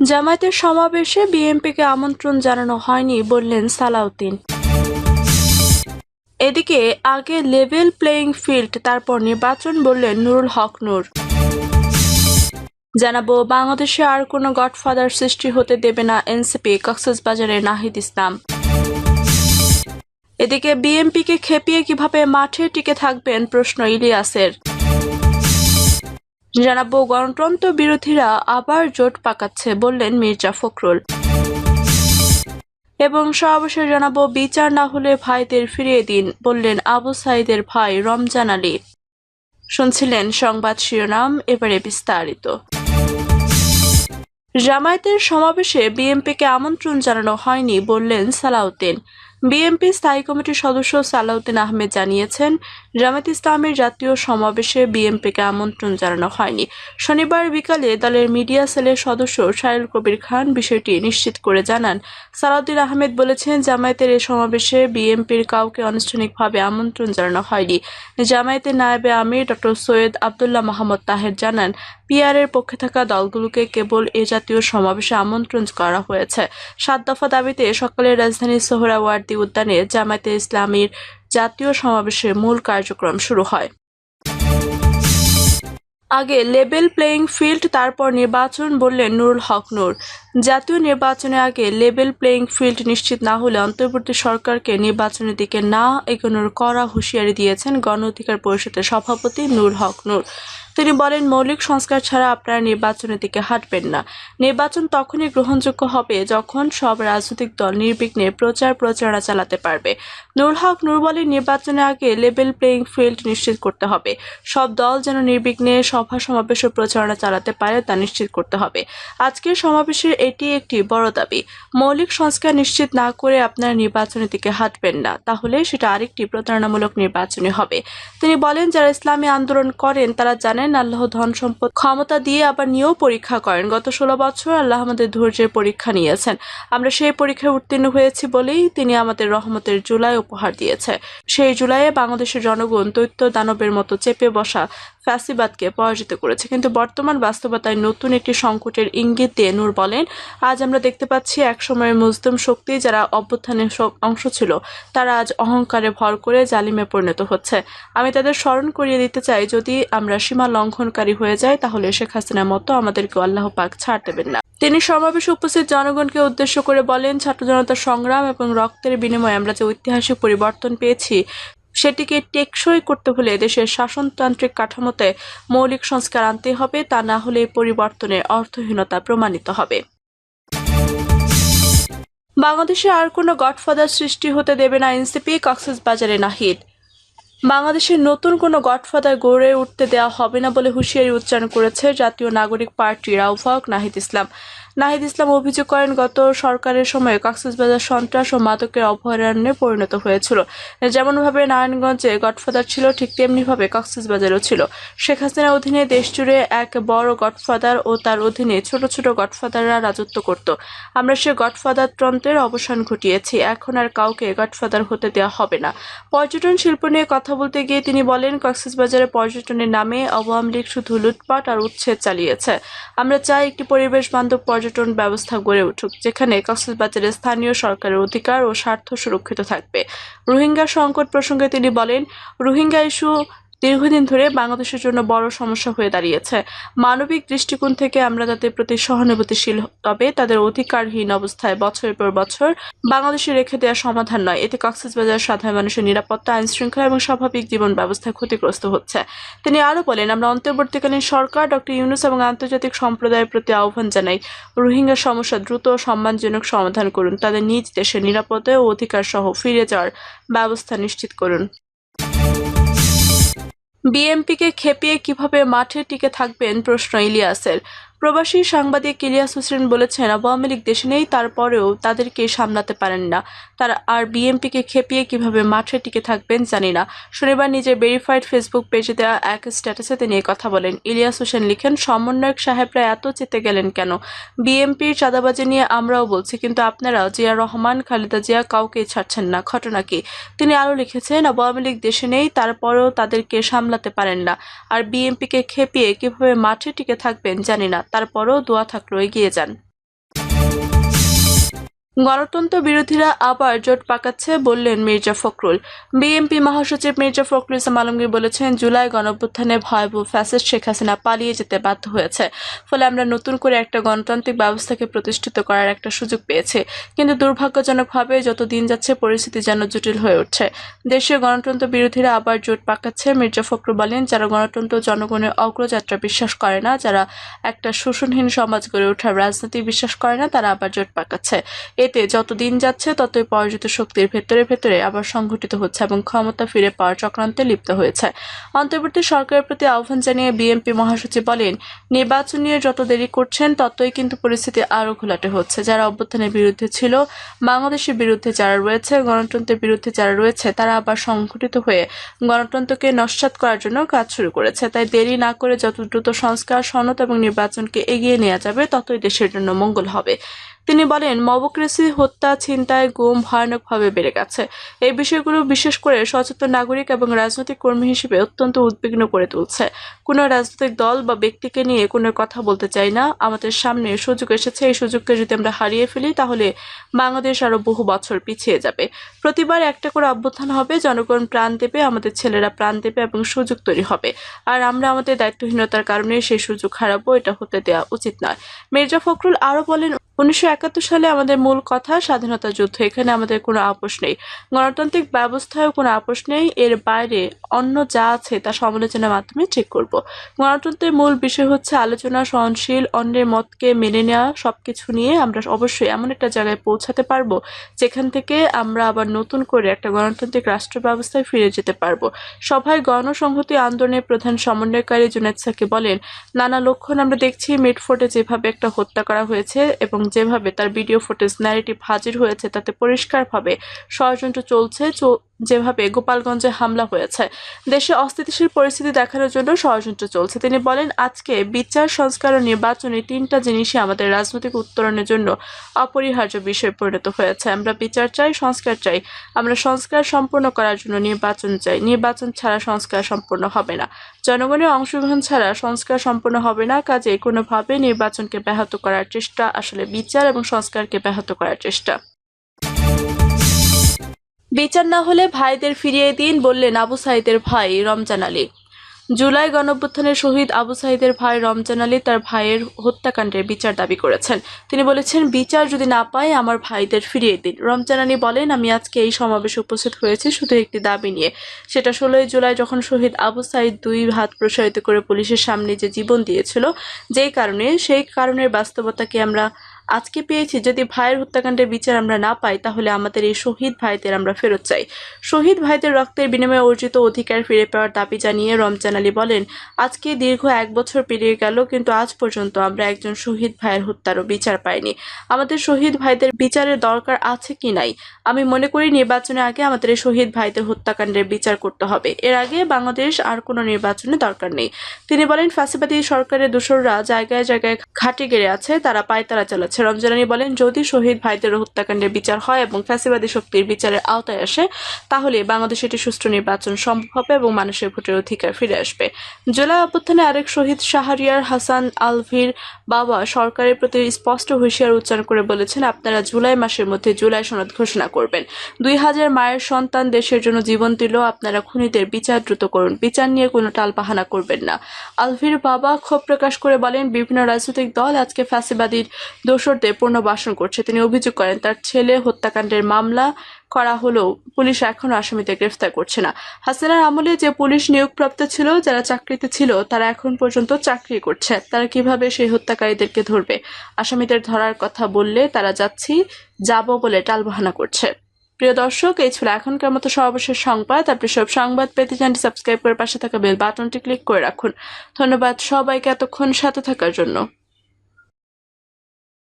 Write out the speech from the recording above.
জামায়াতের সমাবেশে বিএনপিকে আমন্ত্রণ জানানো হয়নি বললেন সালাউদ্দিন। এদিকে আগে লেভেল প্লেয়িং ফিল্ড তারপর নির্বাচন বললেন নুরুল হক নূর। জানাব, বাংলাদেশে আর কোনো গডফাদার সৃষ্টি হতে দেবে না এনসিপি, কক্সবাজারের নাহিদ ইসলাম। এদিকে বিএনপিকে খেপিয়ে কীভাবে মাঠে টিকে থাকবেন প্রশ্ন ইলিয়াসের। জানাব, গণতন্ত্র বিরোধীরা আবার জোট পাকাচ্ছে বললেন মির্জা ফখরুল। এবং সর্বশেষ জানাব, বিচার না হলে ভাইদের ফিরিয়ে দিন বললেন আবু সাইদের ভাই রমজান আলী। শুনছিলেন সংবাদ শিরোনাম, এবারে বিস্তারিত। জামায়াতের সমাবেশে বিএনপিকে আমন্ত্রণ জানানো হয়নি বললেন সালাউদ্দিন। বিএনপি স্থায়ী কমিটির সদস্য সালাউদ্দিন আহমেদ জানিয়েছেন, জামায়াত ইসলামের জাতীয় সমাবেশে বিএনপিকে আমন্ত্রণ জানানো হয়নি। শনিবার বিকালে দলের মিডিয়া সেলের সদস্য সাইল কবির খান বিষয়টি নিশ্চিত করে জানান। সালাউদ্দিন আহমেদ বলেছেন, জামায়াতের এই সমাবেশে বিএনপির কাউকে আনুষ্ঠানিকভাবে আমন্ত্রণ জানানো হয়নি। জামায়াতের নায়েবে আমির ডক্টর সৈয়দ আবদুল্লাহ মাহমদ তাহের জানান, পিআরের পক্ষে থাকা দলগুলোকে কেবল এ জাতীয় সমাবেশে আমন্ত্রণ করা হয়েছে। সাত দফা দাবিতে সকালে রাজধানীর সোহরাওয়ার্দী উদ্যানে জামায়াতে ইসলামীর জাতীয় সমাবেশের মূল কার্যক্রম শুরু হয়। আগে লেভেল প্লেয়িং ফিল্ড, তারপর নির্বাচন বললেন নুরুল হক নূর। জাতীয় নির্বাচনের আগে লেভেল প্লেয়িং ফিল্ড নিশ্চিত না হলে অন্তর্বর্তী সরকারকে নির্বাচনের দিকে না এগোনোর কড়া হুঁশিয়ারি দিয়েছেন গণ অধিকার পরিষদের সভাপতি নূর হক নূর। তিনি বলেন, মৌলিক সংস্কার ছাড়া আপনারা নির্বাচনের দিকে হাঁটবেন না। নির্বাচন তখনই গ্রহণযোগ্য হবে যখন সব রাজনৈতিক দল নির্বিঘ্নে প্রচার প্রচারণা চালাতে পারবে। নুর হক নূর বলেন, নির্বাচনের আগে লেভেল প্লেয়িং ফিল্ড নিশ্চিত করতে হবে। সব দল যেন নির্বিঘ্নে সভা সমাবেশ ও প্রচারণা চালাতে পারে তা নিশ্চিত করতে হবে। আজকের সমাবেশের এটি একটি বড় দাবি। মৌলিক সংস্কার নিশ্চিত না করে আপনারা নির্বাচনের দিকে হাঁটবেন না, তাহলে সেটা আরেকটি প্রতারণামূলক নির্বাচনে হবে। তিনি বলেন, যারা ইসলামী আন্দোলন করেন তারা জানেন আল্লাহ ধন সম্পদ ক্ষমতা দিয়ে আবার নিয়েও পরীক্ষা করেন। গত ষোলো বছর আল্লাহ আমাদের ধৈর্যের পরীক্ষা নিয়েছেন। আমরা সেই পরীক্ষায় উত্তীর্ণ হয়েছি বলেই তিনি আমাদের রহমতের জুলাই উপহার দিয়েছে সেই জুলাইয়ে বাংলাদেশের জনগণ দৈত্য দানবের মতো চেপে বসা ফ্যাসিবাদকে পরাজিত করেছে। কিন্তু বর্তমান বাস্তবতায় নতুন একটি সংকটের ইঙ্গিত দিয়ে নূর বলেন, আজ আমরা দেখতে পাচ্ছি একসময়ের মুসলিম শক্তি যারা অভ্যুত্থানের অংশ ছিল, তারা আজ অহংকারে ভর করে জালিমে পরিণত হচ্ছে। আমি তাদের স্মরণ করিয়ে দিতে চাই, যদি আমরা সীমা লঙ্ঘনকারী হয়ে যাই, তাহলে শেখ হাসিনার মতো আমাদেরকে আল্লাহ পাক ছাড় দেবেন না। তিনি সমাবেশে উপস্থিত জনগণকে উদ্দেশ্য করে বলেন, ছাত্র জনতার সংগ্রাম এবং রক্তের বিনিময়ে আমরা যে ঐতিহাসিক পরিবর্তন পেয়েছি সেটিকে টেকসই করতে হলে দেশের শাসনতান্ত্রিক কাঠামোতে মৌলিক সংস্কার আনতে হবে, তা না হলে পরিবর্তনের অর্থহীনতা প্রমাণিত হবে। বাংলাদেশে আর কোনো গডফাদার সৃষ্টি হতে দেবে না এনসিপি কক্সেস বাজারে নাহিদ। বাংলাদেশের নতুন কোনো গডফাদার গড়ে উঠতে দেওয়া হবে না বলে হুঁশিয়ারি উচ্চারণ করেছে জাতীয় নাগরিক পার্টির আহ্বায়ক নাহিদ ইসলাম। নাহিদ ইসলাম অভিযোগ করেন, গত সরকারের সময় কক্সবাজার সন্ত্রাস ও মাদকের অভয়ারণ্যে পরিণত হয়েছিল। যেমনভাবে নারায়ণগঞ্জে গডফাদার ছিল, ঠিক তেমনিভাবে কক্সবাজারও ছিল। শেখ হাসিনার অধীনে দেশজুড়ে এক বড় গডফাদার ও তার অধীনে ছোট ছোট গডফাদাররা রাজত্ব করত। আমরা সে গডফাদার তন্ত্রের অবসান ঘটিয়েছি। এখন আর কাউকে গডফাদার হতে দেওয়া হবে না। পর্যটন শিল্প নিয়ে কথা বলতে গিয়ে তিনি বলেন কক্সবাজারে পর্যটনের নামে আওয়ামী লীগ শুধু লুটপাট আর উচ্ছেদ চালিয়েছে। আমরা চাই একটি পরিবেশ বান্ধব পর্যটন ব্যবস্থা গড়ে উঠুক, যেখানে কক্সবাজারের স্থানীয় সরকারের অধিকার ও স্বার্থ সুরক্ষিত থাকবে। রোহিঙ্গা সংকট প্রসঙ্গে তিনি বলেন, রোহিঙ্গা ইস্যু দীর্ঘদিন ধরে বাংলাদেশের জন্য বড় সমস্যা হয়ে দাঁড়িয়েছে। মানবিক দৃষ্টিকোণ থেকে আমরা তাদের প্রতি সহানুভূতিশীল, তবে তাদের অধিকারহীন অবস্থায় বছরের পর বছর বাংলাদেশে রেখে দেওয়া সমাধান নয়। এতে কক্সবাজার সাধারণ মানুষের নিরাপত্তা আইন শৃঙ্খলা এবং স্বাভাবিক জীবন ব্যবস্থা ক্ষতিগ্রস্ত হচ্ছে। তিনি আরও বলেন, আমরা অন্তর্বর্তীকালীন সরকার ডক্টর ইউনুস এবং আন্তর্জাতিক সম্প্রদায়ের প্রতি আহ্বান জানাই, রোহিঙ্গা সমস্যা দ্রুত সম্মানজনক সমাধান করুন, তাদের নিজ দেশের নিরাপত্তা ও অধিকার সহ ফিরে যাওয়ার ব্যবস্থা নিশ্চিত করুন। বিএনপিকে খেপিয়ে কীভাবে মাঠে টিকে থাকবেন প্রশ্ন ইলিয়াসের। প্রবাসী সাংবাদিক ইলিয়াস হোসেন বলেছেন, আওয়ামী লীগ দেশে নেই, তারপরেও তাদেরকে সামলাতে পারেন না। তারা আর বিএনপিকে খেপিয়ে কীভাবে মাঠে টিকে থাকবেন জানি না। শনিবার নিজের ভেরিফাইড ফেসবুক পেজে দেওয়া এক স্ট্যাটাসে তিনি কথা বলেন। ইলিয়াস হোসেন লিখেন, সমন্বয়ক সাহেবরা এত চেতে গেলেন কেন? বিএনপির চাঁদাবাজি নিয়ে আমরাও বলছি, কিন্তু আপনারা জিয়া রহমান, খালেদা জিয়া কাউকেই ছাড়ছেন না। ঘটনা কি? তিনি আরও লিখেছেন, আওয়ামী লীগ দেশে নেই, তারপরেও তাদেরকে সামলাতে পারেন না। আর বিএনপিকে খেপিয়ে কীভাবে মাঠে টিকে থাকবেন জানি না। তারপরেও দোয়া থাকল এগিয়ে যান। গণতন্ত্র বিরোধীরা আবার জোট পাকাচ্ছে বললেন মির্জা ফখরুল। বিএনপি মহাসচিব মির্জা ফখরুল ইসলাম আলমগীর বলেছেন, জুলাই গণঅভ্যুত্থানে ভয়াবহ ফ্যাসিস্ট শেখ হাসিনা পালিয়ে যেতে বাধ্য হয়েছে। ফলে আমরা নতুন করে একটা গণতান্ত্রিক ব্যবস্থাকে প্রতিষ্ঠিত করার একটা সুযোগ পেয়েছি। কিন্তু দুর্ভাগ্যজনকভাবে যত দিন যাচ্ছে, পরিস্থিতি যেন জটিল হয়ে উঠছে। দেশীয় গণতন্ত্র বিরোধীরা আবার জোট পাকাচ্ছে, মির্জা ফখরুল বলেন, যারা গণতন্ত্র জনগণের অগ্রযাত্রা বিশ্বাস করে না, যারা একটা শোষণহীন সমাজ গড়ে ওঠার রাজনীতি বিশ্বাস করে না, তারা আবার জোট পাকাচ্ছে। এতে যত দিন যাচ্ছে, ততই পরাজিত শক্তির ভেতরে ভেতরে আবার সংঘটিত হচ্ছে এবং ক্ষমতা ফিরে পাওয়ার চক্রান্তে লিপ্ত হয়েছে। অন্তর্বর্তী সরকারের প্রতি আহ্বান জানিয়ে বিএনপি মহাসচিব বলেন, নির্বাচন নিয়ে যত দেরি করছেন, ততই কিন্তু পরিস্থিতি আরও ঘোলাটে হচ্ছে। যারা অভ্যুত্থানের বিরুদ্ধে ছিল, বাংলাদেশের বিরুদ্ধে যারা রয়েছে, গণতন্ত্রের বিরুদ্ধে যারা রয়েছে, তারা আবার সংঘটিত হয়ে গণতন্ত্রকে নস্যাৎ করার জন্য কাজ শুরু করেছে। তাই দেরি না করে যত দ্রুত সংস্কার, সনদ এবং নির্বাচনকে এগিয়ে নেওয়া যাবে, ততই দেশের জন্য মঙ্গল হবে। তিনি বলেন, মবক্রেসি হত্যা, ছিনতাই, গুম ভয়ানকভাবে বেড়ে গেছে। এই বিষয়গুলো বিশেষ করে সচেতন নাগরিক এবং রাজনৈতিক কর্মী হিসেবে অত্যন্ত উদ্বিগ্ন করে তুলছে। কোনো রাজনৈতিক দল বা ব্যক্তিকে নিয়ে কোনো কথা বলতে চাই না। আমাদের সামনে সুযোগ এসেছে। এই সুযোগকে যদি আমরা হারিয়ে ফেলি, তাহলে বাংলাদেশ আরও বহু বছর পিছিয়ে যাবে। প্রতিবার একটা করে অভ্যুত্থান হবে। জনগণ প্রাণ দেবে, আমাদের ছেলেরা প্রাণ দেবে এবং সুযোগ তৈরি হবে। আর আমরা আমাদের দায়িত্বহীনতার কারণে সেই সুযোগ হারাবো। এটা হতে দেওয়া উচিত নয়। মির্জা ফখরুল আরও বলেন উনিশশো একাত্তর সালে আমাদের মূল কথা, স্বাধীনতা যুদ্ধ। এখানে আমাদের কোনো আপোষ নেই। গণতান্ত্রিক ব্যবস্থায় কোনো আপোষ নেই। এর বাইরে অন্য যা আছে তা সমালোচনার মাধ্যমে ঠিক করব। গণতন্ত্রের মূল বিষয় হচ্ছে আলোচনা, সহনশীল, অন্যের মতকে মেনে নেওয়া সব কিছু নিয়ে আমরা অবশ্যই এমন একটা জায়গায় পৌঁছাতে পারব, যেখান থেকে আমরা আবার নতুন করে একটা গণতান্ত্রিক রাষ্ট্র ব্যবস্থায় ফিরে যেতে পারব। সভায় গণসংহতি আন্দোলনের প্রধান সমন্বয়কারী জুনেদ সাকি বলেন, নানা লক্ষণ আমরা দেখছি মিটফোর্টে যেভাবে একটা হত্যা করা হয়েছে এবং যেভাবে তার ভিডিও ফুটেজ ন্যারেটিভ হাজির হয়েছে তাতে পরিষ্কারভাবে ষড়যন্ত্র চলছে যেভাবে গোপালগঞ্জে হামলা হয়েছে। দেশে অস্থিতিশীল পরিস্থিতি দেখানোর জন্য ষড়যন্ত্র চলছে। তিনি বলেন, আজকে বিচার, সংস্কার ও নির্বাচনে তিনটা জিনিসই আমাদের রাজনৈতিক উত্তরণের জন্য অপরিহার্য বিষয় পরিণত হয়েছে। আমরা বিচার চাই, সংস্কার চাই। আমরা সংস্কার সম্পূর্ণ করার জন্য নির্বাচন চাই। নির্বাচন ছাড়া সংস্কার সম্পূর্ণ হবে না। জনগণের অংশগ্রহণ ছাড়া সংস্কার সম্পূর্ণ হবে না। কাজে কোনোভাবে নির্বাচনকে ব্যাহত করার চেষ্টা, আসলে বিচার এবং সংস্কারকে ব্যাহত করার চেষ্টা। বিচার না হলে ভাইদের ফিরিয়ে দিন বললেন আবু সাইদের ভাই রমজান আলী। জুলাই গণঅভ্যুত্থানের শহীদ আবু সাইদের ভাই রমজান আলী তার ভাইয়ের হত্যাকাণ্ডের বিচার দাবি করেছেন। তিনি বলেছেন, বিচার যদি না পাই আমার ভাইদের ফিরিয়ে দিন। রমজান আলী বলেন, আমি আজকে এই সমাবেশে উপস্থিত হয়েছি শুধু একটি দাবি নিয়ে। সেটা ষোলোই জুলাই যখন শহীদ আবু সাইদ দুই হাত প্রসারিত করে পুলিশের সামনে যে জীবন দিয়েছিল, যেই কারণে, সেই কারণের বাস্তবতাকে আমরা আজকে পেয়েছি, যদি ভাইয়ের হত্যাকাণ্ডের বিচার আমরা না পাই, তাহলে আমাদের এই শহীদ ভাইদের আমরা ফেরত চাই। শহীদ ভাইদের রক্তের বিনিময়ে অর্জিত অধিকার ফিরে পাওয়ার দাবি জানিয়ে রমজান আলী বলেন, আজকে দীর্ঘ এক বছর পেরিয়ে গেল, কিন্তু আজ পর্যন্ত আমরা একজন শহীদ ভাইয়ের হত্যারও বিচার পাইনি। আমাদের শহীদ ভাইদের বিচারের দরকার আছে কি নাই? আমি মনে করি নির্বাচনের আগে আমাদের এই শহীদ ভাইদের হত্যাকাণ্ডের বিচার করতে হবে। এর আগে বাংলাদেশ আর কোনো নির্বাচনের দরকার নেই। তিনি বলেন ফাঁসিবাদী সরকারের দোসররা জায়গায় জায়গায় ঘাটে গেড়ে আছে, তারা পায়তারা চালাচ্ছে। রমজানানি বলেন, যদি শহীদ ভাইদের হত্যাকাণ্ডের বিচার হয় এবং ফ্যাসিবাদী শক্তির বিচারের আওতায় আসে, তাহলে বাংলাদেশে একটি সুষ্ঠু নির্বাচন সম্ভব হবে এবং মানুষের ভোটের অধিকার ফিরে আসবে। জেলা অভ্যুত্থানে আরেক শহীদ শাহরিয়ার হাসান আলভির বাবা সরকারের প্রতি স্পষ্ট হুঁশিয়ার উচ্চারণ করে বলেছেন, আপনারা জুলাই মাসের মধ্যে জুলাই সনদ ঘোষণা করবেন। দুই হাজার মায়ের সন্তান দেশের জন্য জীবন দিল, আপনারা খুনিদের বিচার দ্রুত করুন। বিচার নিয়ে কোনো টালবাহানা করবেন না। আলভির বাবা ক্ষোভ প্রকাশ করে বলেন, বিভিন্ন রাজনৈতিক দল আজকে ফ্যাসিবাদীর দোসরদের পুনর্বাসন করছে। তিনি অভিযোগ করেন, তার ছেলে হত্যাকাণ্ডের মামলা করা হলেও পুলিশ এখনও আসামিদের গ্রেফতার করছে না। হাসিনার আমলে যে পুলিশ নিয়োগপ্রাপ্ত ছিল, যারা চাকরিতে ছিল, তারা এখন পর্যন্ত চাকরি করছে। তারা কীভাবে সেই হত্যাকারীদেরকে ধরবে? আসামিদের ধরার কথা বললে তারা যাচ্ছি, যাব বলে টালবাহানা করছে। প্রিয় দর্শক, এই ছিল এখনকার মতো সর্বশেষ সংবাদ। আপনি সব সংবাদ পেতে চ্যানেলটি সাবস্ক্রাইব করে পাশে থাকা বেল বাটনটি ক্লিক করে রাখুন। ধন্যবাদ সবাইকে এতক্ষণ সাথে থাকার জন্য।